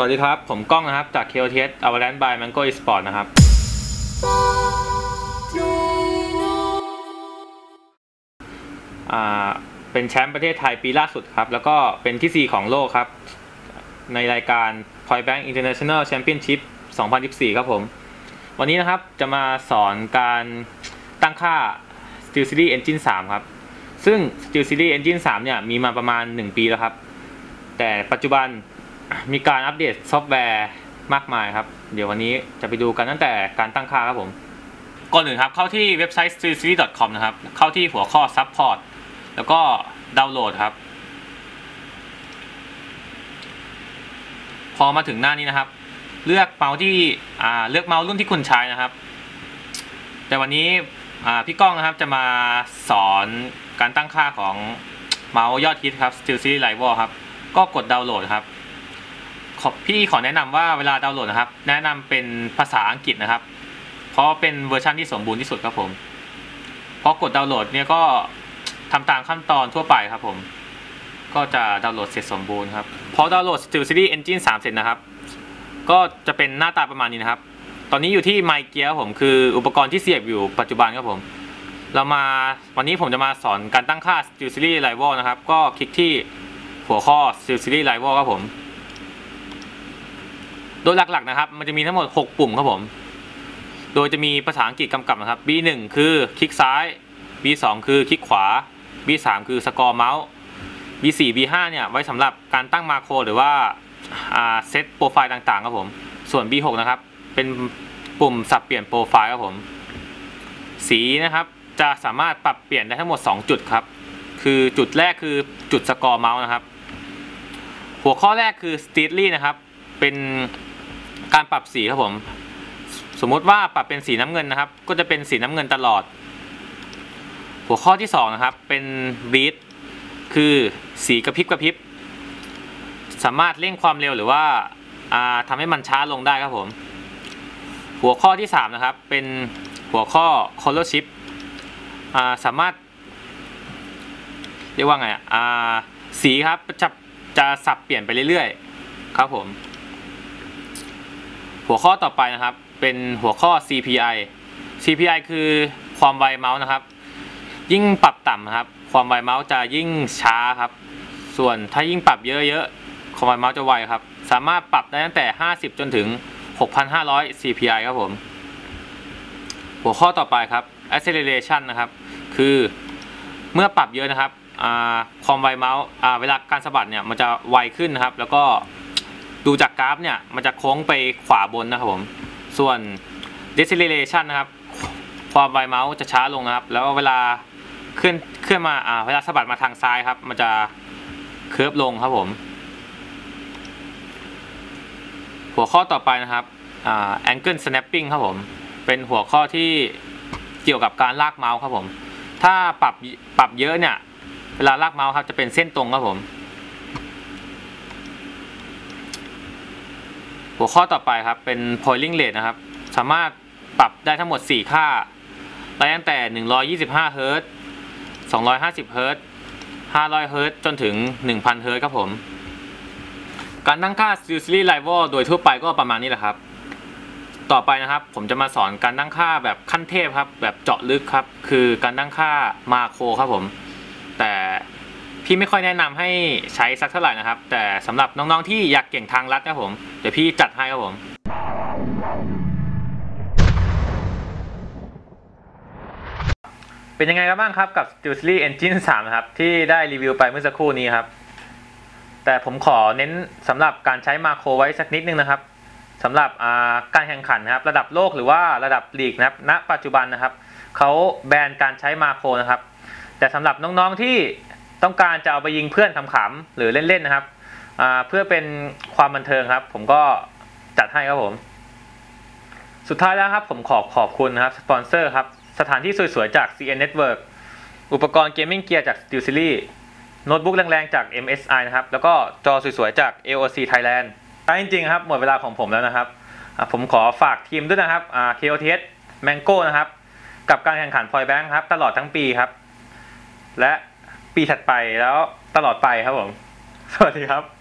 สวัสดีครับ ผมก้องนะครับ จาก KOTS Avalanche by Mango Esport นะครับ เป็นแชมป์ประเทศไทยปีล่าสุดครับ แล้วก็เป็นที่ 4 ของโลกครับ ในรายการ Point Bank International Championship 2014 ครับผม วันนี้นะครับจะมาสอนการตั้งค่า Steel Series Engine 3 ครับ ซึ่ง Steel Series Engine 3 เนี่ยมีมาประมาณ 1 ปีแล้วครับ แต่ปัจจุบัน มีการอัปเดตซอฟต์แวร์มากมายครับ เดี๋ยววันนี้จะไปดูกันตั้งแต่การตั้งค่าครับผม ก่อนอื่นครับ เข้าที่เว็บไซต์ steelseries.com นะครับ เข้าที่หัวข้อ support แล้วก็ดาวน์โหลดครับ พอมาถึงหน้านี้นะครับ เลือกเมาส์ที่เลือกเมาส์รุ่นที่คุณใช้นะครับ แต่วันนี้พี่ก้องนะครับจะมาสอนการตั้งค่าของเมาส์ยอดฮิตครับ Steel Series Rival ครับ ก็กดดาวน์โหลดครับ ขอพี่ขอแนะนำว่าเวลาดาวน์โหลดนะครับ แนะนำเป็นภาษาอังกฤษนะครับ เพราะเป็นเวอร์ชันที่สมบูรณ์ที่สุดครับผมเพอกดดาวน์โหลดเนี่ยก็ทำตามขั้นตอนทั่วไปครับผม ก็จะดาวน์โหลดเสร็จสมบูรณ์ครับพอดาวน์โหลด Steel Series Engine 3 เสร็จนะครับ ก็จะเป็นหน้าตาประมาณนี้นะครับ ตอนนี้อยู่ที่ไมค์เกียร์ผมคืออุปกรณ์ที่เสียบอยู่ปัจจุบันครับผม เรามาวันนี้ผมจะมาสอนการตั้งค่า Steel Series Rival นะครับ ก็คลิกที่หัวข้อ Steel Series Rival ครับผม ดยหลักๆนะครับ มันจะมีทั้งหมด 6 ปุ่มครับผม โดยจะมีภาษาอังกฤษกำกับนะครับ B1 คือคลิกซ้าย B2 คือคลิกขวา B3 คือสกอร์เมาส์ B4 B5 เนี่ยไว้สำหรับการตั้งมาโครหรือว่าเซตโปรไฟล์ต่างๆครับผม ส่วน B6 นะครับ เป็นปุ่มสับเปลี่ยนโปรไฟล์ครับผม สีนะครับจะสามารถปรับเปลี่ยนได้ทั้งหมด 2 จุดครับ คือจุดแรกคือจุดสกอร์เมาส์นะครับ หัวข้อแรกคือ steadily นะครับ เป็น การปรับสีครับผม สมมติว่าปรับเป็นสีน้ำเงินนะครับ ก็จะเป็นสีน้ำเงินตลอด หัวข้อที่2นะครับเป็น read คือสีกระพริบกระพริบสามารถเร่งความเร็วหรือว่าทำให้มันช้าลงได้ครับผม หัวข้อที่3นะครับเป็นหัวข้อ color shift สามารถ เรียกว่าไงสีครับจะจะสับเปลี่ยนไปเรื่อยๆ ครับผม หัวข้อต่อไปนะครับ เป็นหัวข้อ CPI CPI คือความไวเมาส์นะครับ ยิ่งปรับต่ำนะครับ ความไวเมาส์จะยิ่งช้าครับ ส่วนถ้ายิ่งปรับเยอะๆความไวเมาส์จะไวครับ สามารถปรับได้ตั้งแต่ 50 จนถึง 6,500 CPI ครับผม หัวข้อต่อไปครับ acceleration นะครับ คือเมื่อปรับเยอะนะครับความไวเมาส์เวลาการสะบัดเนี่ยมันจะไวขึ้นนะครับ แล้วก็ ดูจากกราฟเนี่ยมันจะโค้งไปขวาบนนะครับผม ส่วน deceleration นะครับความไวเมาส์จะช้าลงนะครับ แล้วเวลาเคลื่อนเคลื่อนมาอ่าเวลาสะบัดมาทางซ้ายครับ มันจะเคิร์ฟลงครับผม หัวข้อต่อไปนะครับอ่า angle snapping ครับผม เป็นหัวข้อที่เกี่ยวกับการลากเมาส์ครับผม ถ้าปรับปรับเยอะเนี่ย เวลาลากเมาส์ครับจะเป็นเส้นตรงครับผม หัวข้อต่อไปครับเป็น polling rate นะครับ สามารถปรับได้ทั้งหมด 4 ค่าได้ตั้งแต่ 125 เฮิร์ต250 เฮิร์ต500 เฮิร์ตจนถึง 1,000 เฮิร์ตครับผม การตั้งค่า Steel Series Rival โดยทั่วไปก็ประมาณนี้แหละครับ ต่อไปนะครับผมจะมาสอนการตั้งค่าแบบขั้นเทพครับ แบบเจาะลึกครับ คือการตั้งค่ามาโครครับผม แต่ พี่ไม่ค่อยแนะนำให้ใช้สักเท่าไหร่นะครับ แต่สำหรับน้องๆที่อยากเก่งทางลัดครับผม เดี๋ยวพี่จัดให้ครับผมเป็นยังไงกันบ้างครับกับ Steel Series Engine 3 นะครับ ที่ได้รีวิวไปเมื่อสักครู่นี้ครับ แต่ผมขอเน้นสำหรับการใช้มาโครไว้สักนิดนึงนะครับสำหรับการแข่งขันนะครับ ระดับโลกหรือว่าระดับลีกนะครับณปัจจุบันนะครับเขาแบนการใช้มาโครนะครับ แต่สำหรับน้องๆที่ ต้องการจะเอาไปยิงเพื่อนขำๆหรือเล่นๆนะครับเพื่อเป็นความบันเทิงครับ ผมก็จัดให้ครับผม สุดท้ายแล้วครับผมขอบขอบคุณนะครับสปอนเซอร์ครับสถานที่สวยๆจาก CN Network อุปกรณ์เกมมิ่งเกียร์จาก Steel Series โน้ตบุ๊กแรงๆจาก MSI นะครับ แล้วก็จอสวยๆจาก AOC Thailand แต่จริงๆครับ หมดเวลาของผมแล้วนะครับ ผมขอฝากทีมด้วยนะครับ KOTS Mango นะครับ กับการแข่งขันพอยแบงค์ครับ ตลอดทั้งปีครับ และ ปีถัดไปแล้วตลอดไปครับผม สวัสดีครับ